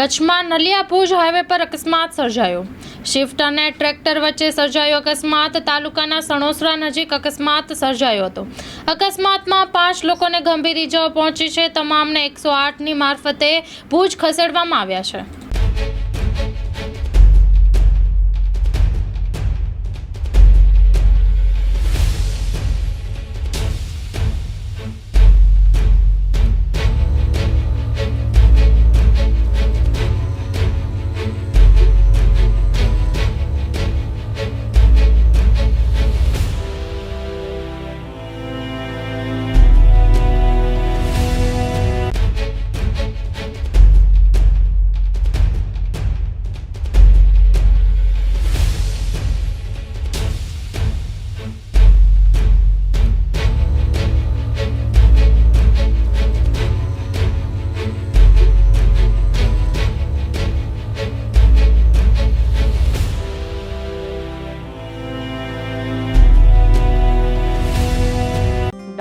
કચ્છમાં નલિયા ભુજ હાઈવે પર અકસ્માત સર્જાયો. શિફ્ટ અને ટ્રેક્ટર વચ્ચે સર્જાયો અકસ્માત. તાલુકાના સણોસરા નજીક અકસ્માત સર્જાયો હતો. અકસ્માતમાં પાંચ લોકોને ગંભીર ઇજાઓ પહોંચી છે. તમામને એકસો આઠની મારફતે ભુજ ખસેડવામાં આવ્યા છે.